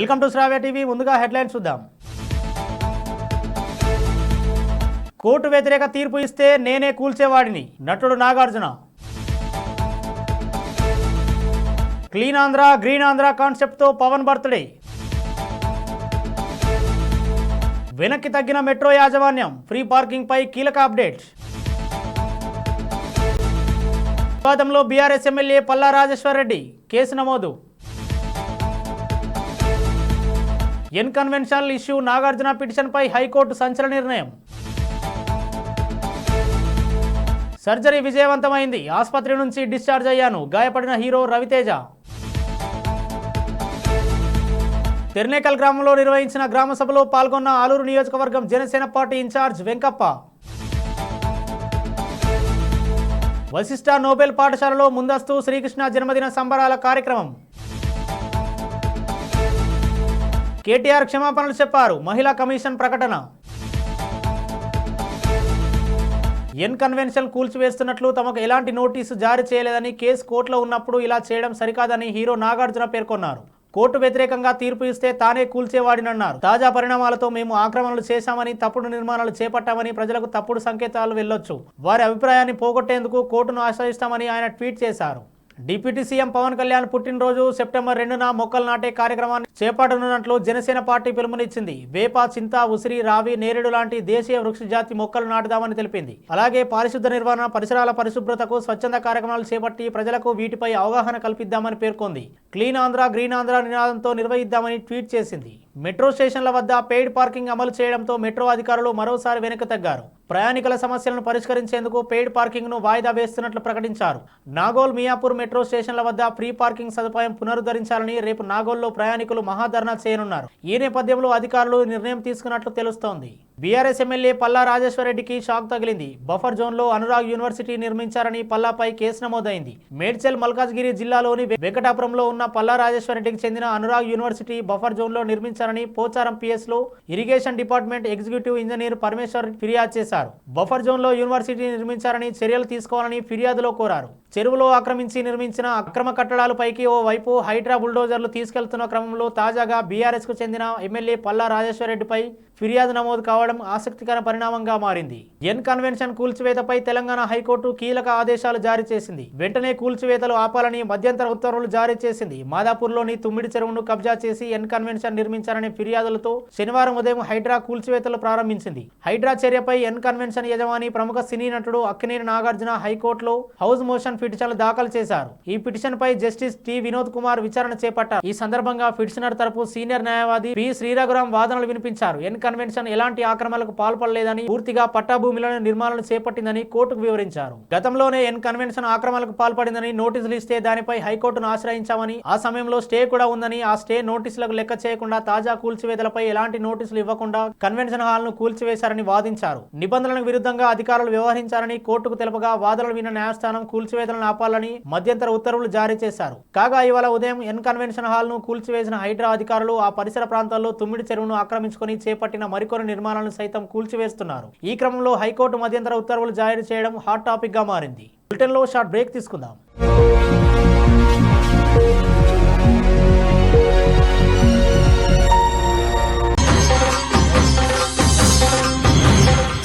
Welcome to Shravya TV ముందుగా headlines చూద్దాం. Court వ్యతిరేక తీర్పు ఇస్తే నేనే కూల్చేవాడిని నటుడు నాగార్జున. క్లీన్ ఆంధ్ర గ్రీన్ ఆంధ్ర కాన్సెప్ట్తో పవన్ బర్త్డే. వెనక్కి తగ్గిన మెట్రో యాజమాన్యం ఫ్రీ పార్కింగ్పై కీలక అప్డేట్ వివాదంలో BRS MLA Palla Rajeshwar Reddy case నమోదు. ఇన్కన్వెన్షనల్ ఇష్యూ నాగార్జున పిటిషన్పై హైకోర్టు సంచలన నిర్ణయం. సర్జరీ విజయవంతమైంది. ఆసుపత్రి నుంచి డిశ్చార్జ్ అయ్యాను. గాయపడిన హీరో రవితేజ. తెర్నేకల్ గ్రామంలో నిర్వహించిన గ్రామసభలో పాల్గొన్న ఆలూరు నియోజకవర్గం Janasena party incharge Venkappa. Vashishta Nobel పాఠశాలలో ముందస్తు శ్రీకృష్ణ జన్మదిన సంబరాల కార్యక్రమం. కేటీఆర్ క్షమాపణలు చెప్పారు. మహిళా కమిషన్ ప్రకటన. ఎన్ కన్వెన్షన్ కూల్చివేస్తున్నట్లు తమకు ఎలాంటి నోటీసు జారీ చేయలేదని కేసు కోర్టులో ఉన్నప్పుడు ఇలా చేయడం సరికాదని హీరో నాగార్జున పేర్కొన్నారు. కోర్టు వ్యతిరేకంగా తీర్పు ఇస్తే తానే కూల్చేవాడినన్నారు. తాజా పరిణామాలతో మేము ఆక్రమణలు చేశామని తప్పుడు నిర్మాణాలు చేపట్టామని ప్రజలకు తప్పుడు సంకేతాలు వెళ్ళొచ్చు. వారి అభిప్రాయాన్ని పోగొట్టేందుకు కోర్టును ఆశ్రయిస్తామని ఆయన ట్వీట్ చేశారు. డిప్యూటీ సీఎం పవన్ కళ్యాణ్ పుట్టినరోజు సెప్టెంబర్ రెండున మొక్కలు నాటే కార్యక్రమాన్ని చేపట్టనున్నట్లు జనసేన పార్టీ పిలుపునిచ్చింది. వేప చింత ఉసిరి రావి నేరేడు లాంటి దేశీయ వృక్ష జాతి మొక్కలు నాటుదామని తెలిపింది. అలాగే పారిశుద్ధ నిర్వహణ పరిసరాల పరిశుభ్రతకు స్వచ్ఛంద కార్యక్రమాలు చేపట్టి ప్రజలకు వీటిపై అవగాహన కల్పిద్దామని పేర్కొంది. క్లీన్ ఆంధ్ర గ్రీన్ ఆంధ్ర నినాదంతో నిర్వహిద్దామని ట్వీట్ చేసింది. మెట్రో స్టేషన్ల వద్ద పెయిడ్ పార్కింగ్ అమలు చేయడంతో మెట్రో అధికారులు మరోసారి వెనక్కి తగ్గారు. ప్రయాణికుల సమస్యలను పరిష్కరించేందుకు పెయిడ్ పార్కింగ్ను వాయిదా వేస్తున్నట్లు ప్రకటించారు. నాగోల్ మియాపూర్ మెట్రో స్టేషన్ల వద్ద ఫ్రీ పార్కింగ్ సదుపాయం పునరుద్ధరించాలని రేపు నాగోల్లో ప్రయాణికులు మహాధర్నా చేయనున్నారు. ఈ నేపథ్యంలో అధికారులు నిర్ణయం తీసుకున్నట్లు తెలుస్తోంది. బీఆర్ఎస్ ఎమ్మెల్యే పల్లా రాజేశ్వరరెడ్డికి షాక్ తగిలింది. బఫర్ జోన్లో అనురాగ్ యూనివర్సిటీ నిర్మించారని పల్లాపై కేసు నమోదైంది. మేడ్చల్ మల్కాజ్గిరి జిల్లాలోని వెంకటాపురంలో ఉన్న పల్లా రాజేశ్వరరెడ్డికి చెందిన అనురాగ్ యూనివర్సిటీ బఫర్ జోన్లో నిర్మించారని Pocharam పిఎస్లో irrigation department executive engineer Parameshwar ఫిర్యాదు చేశారు. బఫర్ జోన్లో యూనివర్సిటీ నిర్మించారని చర్యలు తీసుకోవాలని ఫిర్యాదులో కోరారు. చెరువులో ఆక్రమించి నిర్మించిన అక్రమ కట్టడాలు పైకి ఓ వైపు హైడ్రా బుల్డోజర్లు తీసుకెళ్తున్న క్రమంలో తాజాగా బీఆర్ఎస్కు చెందిన ఎమ్మెల్యే పల్లా రాజేశ్వరరెడ్డిపై ఫిర్యాదు నమోదు కావడం ఆసక్తికర పరిణామంగా మారింది. ఎన్ కన్వెన్షన్ కూల్చివేతపై తెలంగాణ హైకోర్టు కీలక ఆదేశాలు జారీ చేసింది. వెంటనే కూల్చివేతలు ఆపాలని మధ్యంతర ఉత్తర్వులు జారీ చేసింది. మాదాపూర్లోని తుమ్మిడి చెరువును కబ్జా చేసి ఎన్ కన్వెన్షన్ నిర్మించారనే ఫిర్యాదులతో శనివారం ఉదయం హైడ్రా కూల్చివేతలు ప్రారంభించింది. హైడ్రా చర్యపై ఎన్ కన్వెన్షన్ యజమాని ప్రముఖ సినీ నటుడు అక్కినేని నాగార్జున హైకోర్టులో హౌస్ మోషన్ పిటిషన్లు దాఖలు చేశారు. ఈ పిటిషన్ పై జస్టిస్ టి. వినోద్ కుమార్ విచారణ చేపట్టారు. ఈ సందర్భంగా పిటిషనర్ తరపు సీనియర్ న్యాయవాది పి. శ్రీరఘురాం వాదనలు వినిపించారు. ఎన్ కన్వెన్షన్ ఎలాంటి ఆక్రమణలకు పాల్పడలేదని పూర్తిగా పట్టాభూమిలోనే నిర్మాణాలు చేపట్టిందని కోర్టుకు వివరించారు. గతంలోనే ఎన్ కన్వెన్షన్ ఆక్రమణలకు పాల్పడిందని నోటీసులు ఇస్తే దానిపై హైకోర్టును ఆశ్రయించామని ఆ సమయంలో స్టే కూడా ఉందని ఆ స్టే నోటీసులకు లెక్క చేయకుండా తాజా కూల్చివేతలపై ఎలాంటి నోటీసులు ఇవ్వకుండా కన్వెన్షన్ హాల్ను కూల్చివేశారని వాదించారు. నిబంధనలకు విరుద్ధంగా అధికారులు వ్యవహరించారని కోర్టుకు తెలుపగా వాదనలు విన్న న్యాయస్థానం నిషేధాలను ఆపాలని మధ్యంతర ఉత్తర్వులు జారీ చేశారు. కాగా ఇవాళ ఉదయం ఎన్ కన్వెన్షన్ హాల్ను కూల్చివేసిన హైడ్రా అధికారులు ఆ పరిసర ప్రాంతాల్లో తుమ్మిడి చెరువును ఆక్రమించుకొని చేపట్టిన మరికొన్ని నిర్మాణాలను సైతం కూల్చివేస్తున్నారు. ఈ క్రమంలో హైకోర్టు మధ్యంతర ఉత్తర్వులు జారీ చేయడం హాట్ టాపిక్గా మారింది. బ్రిటన్లో షార్ట్ బ్రేక్ తీసుకుందాం.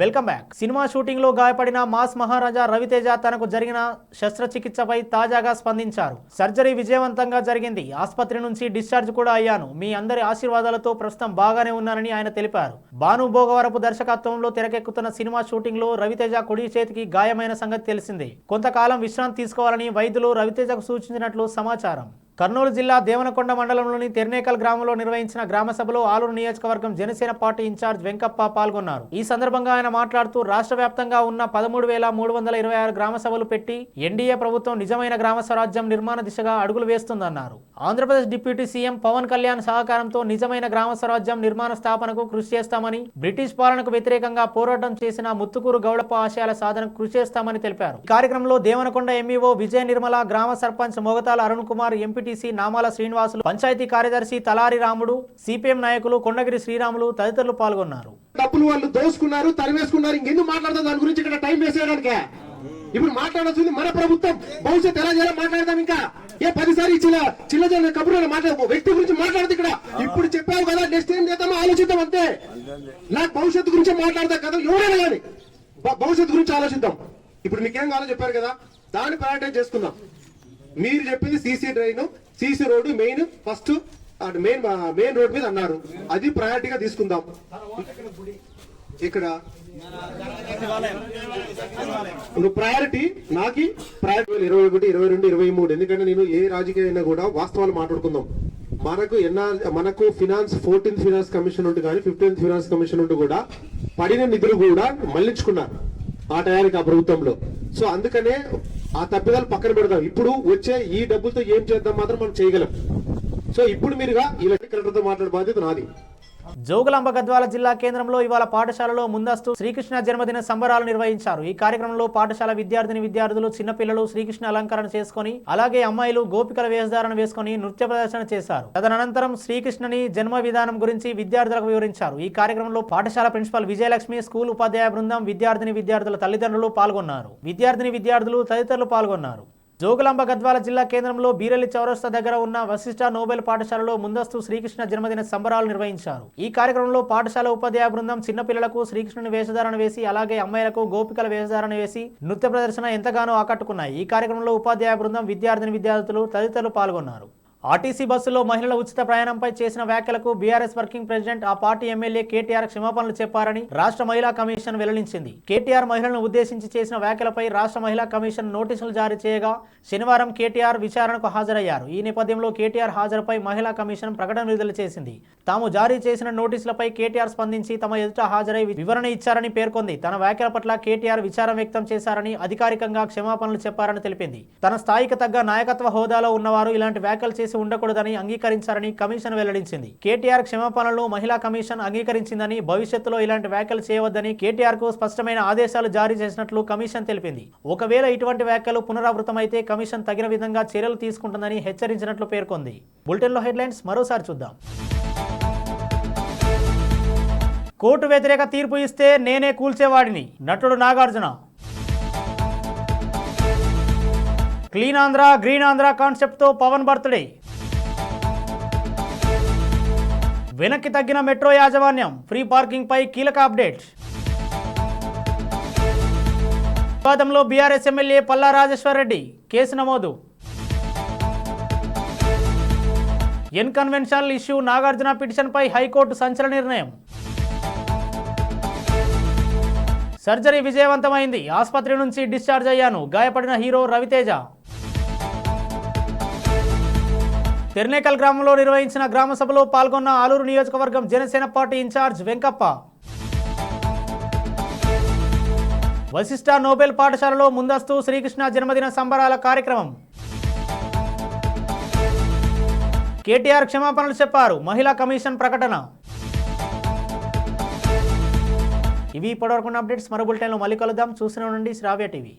Welcome back. Cinema షూటింగ్లో గాయపడిన మాస్ మహారాజా రవితేజ తనకు జరిగిన శస్త్రచికిత్సపై తాజాగా స్పందించారు. సర్జరీ విజయవంతంగా జరిగింది. ఆసుపత్రి నుంచి డిశ్చార్జ్ కూడా అయ్యాను. మీ అందరి ఆశీర్వాదాలతో ప్రస్తుతం బాగానే ఉన్నానని ఆయన తెలిపారు. భాను భోగవరపు దర్శకత్వంలో తెరకెక్కుతున్న సినిమా షూటింగ్లో రవితేజ కుడి చేతికి గాయమైన సంగతి తెలిసిందే. కొంతకాలం విశ్రాంతి తీసుకోవాలని వైద్యులు రవితేజకు సూచించినట్లు సమాచారం. కర్నూలు జిల్లా దేవనకొండ మండలంలోని తెర్నేకల్ గ్రామంలో నిర్వహించిన గ్రామ సభలో ఆలూరు నియోజకవర్గం జనసేన పార్టీ ఇన్ఛార్జ్ వెంకప్ప పాల్గొన్నారు. ఈ సందర్భంగా ఆయన మాట్లాడుతూ రాష్ట్ర వ్యాప్తంగా ఉన్న పదమూడు వేల మూడు వందల ఇరవై ఆరు గ్రామ సభలు పెట్టి ఎన్డీఏ ప్రభుత్వం నిజమైన గ్రామ స్వరాజ్యం నిర్మాణ దిశగా అడుగులు వేస్తుందన్నారు. ఆంధ్రప్రదేశ్ డిప్యూటీ సీఎం పవన్ కళ్యాణ్ సహకారంతో నిజమైన గ్రామ స్వరాజ్యం నిర్మాణ స్థాపనకు కృషి చేస్తామని బ్రిటిష్ పాలనకు వ్యతిరేకంగా పోరాటం చేసిన ముత్తుకూరు గౌడప్ప ఆశయాల సాధనకు కృషి చేస్తామని తెలిపారు. ఈ కార్యక్రమంలో దేవనకొండ ఎంఈఓ విజయ నిర్మల గ్రామ సర్పంచ్ మోగతాల అరుణ్ కుమార్ ఎంపీ ఎంపీటీసీ నామాల శ్రీనివాసులు పంచాయతీ కార్యదర్శి తలారి రాముడు సిపిఎం నాయకులు కొండగిరి శ్రీరాములు తదితరులు పాల్గొన్నారు. డబ్బులు వాళ్ళు దోసుకున్నారు తరివేసుకున్నారు ఇంకెందుకు మాట్లాడదాం దాని గురించి ఇక్కడ టైం వేసేయడానికి ఇప్పుడు మాట్లాడాల్సింది మన ప్రభుత్వం. భవిష్యత్తు ఎలా చేయాలో మాట్లాడదాం ఇంకా. ఏ పదిసారి చిల్ల చిల్ల చిన్న కబుర్లు మాట్లాడము వ్యక్తి గురించి మాట్లాడదు ఇక్కడ. ఇప్పుడు చెప్పావు కదా నెక్స్ట్ ఏం చేద్దామో ఆలోచిద్దాం అంతే. నాకు భవిష్యత్తు గురించి మాట్లాడదా కదా ఎవరైనా కానీ. భవిష్యత్తు గురించి ఆలోచిద్దాం. ఇప్పుడు మీకేం కావాలో చెప్పారు కదా దాన్ని ప్రయారిటైజ్ చేసుకుందాం. మీరు చెప్పింది CC drain CC road main first main main road మీద అన్నారు. అది ప్రయారిటీగా తీసుకుందాం. ఇక్కడ. నువ్వు ప్రయారిటీ నాకి ప్రయారిటీ ఇరవై ఒకటి ఇరవై రెండు ఇరవై మూడు. ఎందుకంటే నేను ఏ రాజకీయ అయినా కూడా వాస్తవాలు మాట్లాడుకుందాం. మనకు ఎన్ఆర్ మనకు ఫినాన్స్ ఫోర్టీన్త్ ఫినాన్స్ కమిషన్ ఉండి కానీ ఫిఫ్టీన్త్ ఫినాన్స్ కమిషన్ ఉండి కూడా పడిన నిధులు కూడా మళ్ళించుకున్నారు. ఆ టయానికి ఆ ప్రభుత్వంలో. సో అందుకనే ఆ తప్పిదాలు పక్కన పెడదాం. ఇప్పుడు వచ్చే ఈ డబ్బులతో ఏం చేద్దాం మాత్రం మనం చేయగలం. సో ఇప్పుడు మీరుగా ఇలా కలెక్టర్తో మాట్లాడే బాధ్యత నాది. జోగులాంబ గద్వాల జిల్లా కేంద్రంలో ఇవాళ పాఠశాలలో ముందస్తు శ్రీకృష్ణ జన్మదిన సంబరాలు నిర్వహించారు. ఈ కార్యక్రమంలో పాఠశాల విద్యార్థిని విద్యార్థులు చిన్నపిల్లలు శ్రీకృష్ణ అలంకరణ చేసుకొని అలాగే అమ్మాయిలు గోపికల వేషధారణ వేసుకొని నృత్య ప్రదర్శన చేశారు. తదనంతరం శ్రీకృష్ణుని జన్మ విధానం గురించి విద్యార్థులకు వివరించారు. ఈ కార్యక్రమంలో పాఠశాల ప్రిన్సిపల్ విజయలక్ష్మి స్కూల్ ఉపాధ్యాయ బృందం విద్యార్థిని విద్యార్థుల తల్లిదండ్రులు పాల్గొన్నారు. విద్యార్థిని విద్యార్థులు తదితరులు పాల్గొన్నారు. జోగులాంబ గద్వాల జిల్లా కేంద్రంలో బీరెల్లి చౌరస్తా దగ్గర ఉన్న వశిష్ఠ నోబెల్ పాఠశాలలో ముందస్తు శ్రీకృష్ణ జన్మదిన సంబరాలు నిర్వహించారు. ఈ కార్యక్రమంలో పాఠశాల ఉపాధ్యాయ బృందం చిన్నపిల్లలకు శ్రీకృష్ణుని వేషధారణ వేసి అలాగే అమ్మాయిలకు గోపికల వేషధారణ వేసి నృత్య ప్రదర్శన ఎంతగానో ఆకట్టుకున్నాయి. ఈ కార్యక్రమంలో ఉపాధ్యాయ బృందం విద్యార్థిని విద్యార్థులు తదితరులు పాల్గొన్నారు. ఆర్టీసీ బస్సులో మహిళల ఉచిత ప్రయాణంపై చేసిన వ్యాఖ్యలకు బీఆర్ఎస్ వర్కింగ్ ప్రెసిడెంట్ ఆ పార్టీ ఎమ్మెల్యే కేటీఆర్ క్షమాపణలు చెప్పారని రాష్ట్ర మహిళా కమిషన్ వెల్లడించింది. కేటీఆర్ మహిళలను ఉద్దేశించి చేసిన వ్యాఖ్యలపై రాష్ట్ర మహిళా కమిషన్ నోటీసులు జారీ చేయగా శనివారం కేటీఆర్ విచారణకు హాజరయ్యారు. ఈ నేపథ్యంలో కేటీఆర్ హాజరుపై మహిళా కమిషన్ ప్రకటన విడుదల చేసింది. తాము జారీ చేసిన నోటీసులపై కేటీఆర్ స్పందించి తమ ఎదుట హాజరై వివరణ ఇచ్చారని పేర్కొంది. తన వ్యాఖ్యల పట్ల కేటీఆర్ విచారం వ్యక్తం చేశారని అధికారికంగా క్షమాపణలు చెప్పారని తెలిపింది. తన స్థాయికి తగ్గ నాయకత్వ హోదాలో ఉన్నవారు ఇలాంటి వ్యాఖ్యలు చేసి ఉండకూడదని అంగీకరించారని కమిషన్ వెల్లడించింది. కేటీఆర్ క్షమాపణలు మహిళా కమిషన్ అంగీకరించిందని భవిష్యత్తులో ఇలాంటి వ్యాఖ్యలు చేయవద్దని కేటీఆర్కు స్పష్టమైన ఆదేశాలు జారీ చేసినట్లు కమిషన్ తెలిపింది. ఒకవేళ ఇటువంటి వ్యాఖ్యలు పునరావృతమైతే కమిషన్ తగిన విధంగా చర్యలు తీసుకుంటుందని హెచ్చరించినట్లు పేర్కొంది. బులెటిన్లో హెడ్లైన్స్ మరోసారి చూద్దాం. కోర్టు వ్యతిరేక తీర్పు ఇస్తే నేనే కూల్చేవాడిని. నటుడు నాగార్జున. క్లీన్ ఆంధ్ర గ్రీన్ ఆంధ్ర కాన్సెప్ట్తో పవన్ బర్త్డే. వెనక్కి తగ్గిన మెట్రో యాజమాన్యం ఫ్రీ పార్కింగ్ పై కీలక అప్డేట్. వివాదంలో BRS MLA Palla Rajeshwar Reddy case నమోదు. ఎన్ కన్వెన్షనల్ ఇష్యూ నాగార్జున పిటిషన్పై హైకోర్టు సంచలన నిర్ణయం. సర్జరీ విజయవంతమైంది. ఆసుపత్రి నుంచి డిశ్చార్జ్ అయ్యాను. గాయపడిన హీరో రవితేజ. తెర్నేకల్ గ్రామంలో నిర్వహించిన గ్రామ సభలో పాల్గొన్న ఆలూరు నియోజకవర్గం Janasena party incharge Venkappa. Vashishta Nobel పాఠశాలలో ముందస్తు శ్రీకృష్ణ జన్మదిన సంబరాల కార్యక్రమం. కేటీఆర్ క్షమాపణలు చెప్పారు మహిళా కమిషన్ ప్రకటన. ఇవి ఇప్పటివరకు అప్డేట్స్ మరో బులెటిన్లో మళ్ళీ కలుద్దాం. చూస్తూనే ఉండండి శ్రావ్య టీవీ.